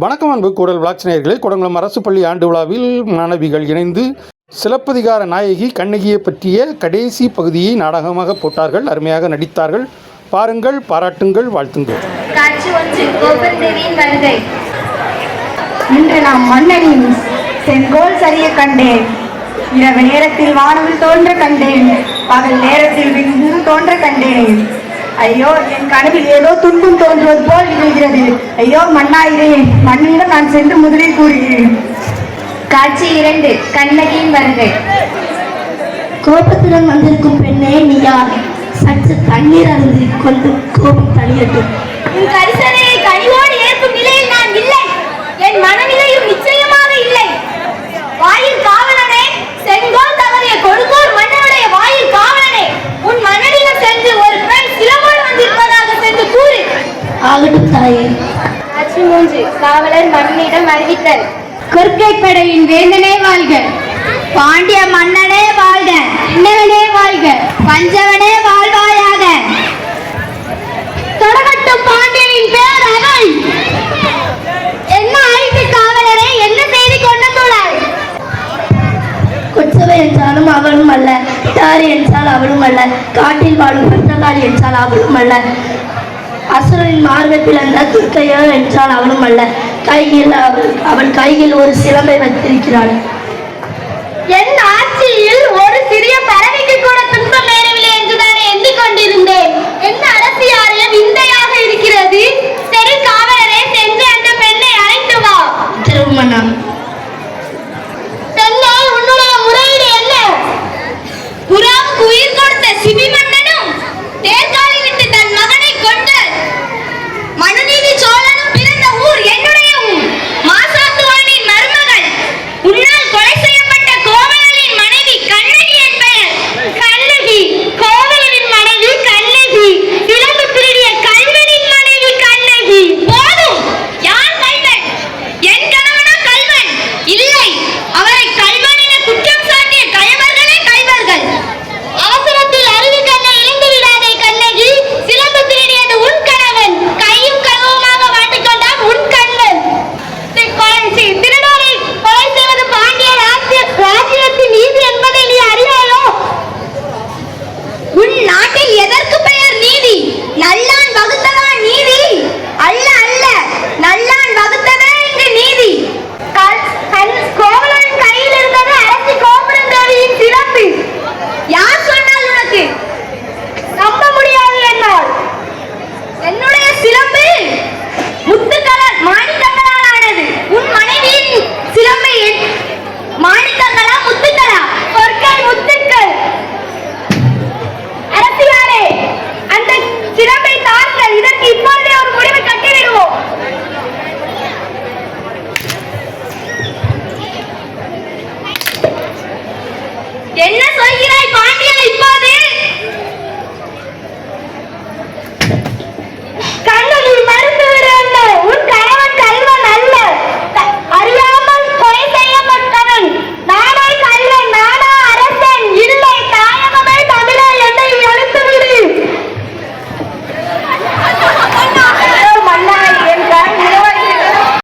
வணக்கம் அன்பு கூடல் விளாச்சினியர்களே குடங்குளம் அரசு பள்ளி ஆண்டு விழாவில் மாணவிகள் இணைந்து சிலப்பதிகார நாயகி கண்ணகியை பற்றிய கடைசி பகுதியை நாடகமாக போட்டார்கள். அருமையாக நடித்தார்கள். பாருங்கள் பாராட்டுங்கள் வாழ்த்துங்கள். காட்சி ஒன்று கோபந்தேவியின் வருகை. இன்று நாம் மன்னனின் செங்கோல் சரிய கண்டேன். இரவு நேரத்தில் வானவில் தோன்ற கண்டேன். பகல் நேரத்தில் விண்ணில் தோன்ற கண்டேன். ஐயோ என் கனவில் ஏதோ துன்பம் தோன்றுவது போல் நிகழ்கிறது. ஐயோ மன்னாயிரே மண்ணிடம் நான் சென்று முதலில் கூறுகிறேன். காட்சி இரண்டு கண்ணகியின் வருகை. கோபத்துடன் வந்திருக்கும் பெண்ணே நீ யார் சற்று தண்ணீர் அருந்து கொண்டு கோபம் தணியட்டும். தாயே மூன்று காவலர் மன்னனிடம் அறிவித்தல் கொற்கை படையின் வேந்தனே வாழ்க. பாண்டிய மன்னனே வாழ்க. இன்னவனே வாழ்க. பஞ்சவனே வாழ்வாயாக. தொடங்கட்டும் பாண்டியனின் பேரவை என்ன ஆயிற்று காவலரே என்ன செய்தி கொண்டு வந்துள்ளாய் கொச்சவை என்றாலும் அவளும் அல்ல. தாரி என்றால் அவளும் அல்ல. காட்டில் வாழும் பட்டகாரி என்றால் அவளும் அல்ல. அசுரனின் மார்பில் பிளந்த துர்க்கையோ என்றால் அவனும் அல்ல. கையில் அவன் கையில் ஒரு சிலம்பை வைத்திருக்கிறான். என் ஆட்சியில் ஒரு சிறிய பறவைக்கு கூட துன்பம் நேரவில்லை என்று நான் எண்ணிக்கொண்டிருந்தேன். என் அரசியாரையும் விந்தையாக இருக்கிறது? சரி காவலரே சென்று அந்த பெண்ணை அழைத்து வா. திருமணம்.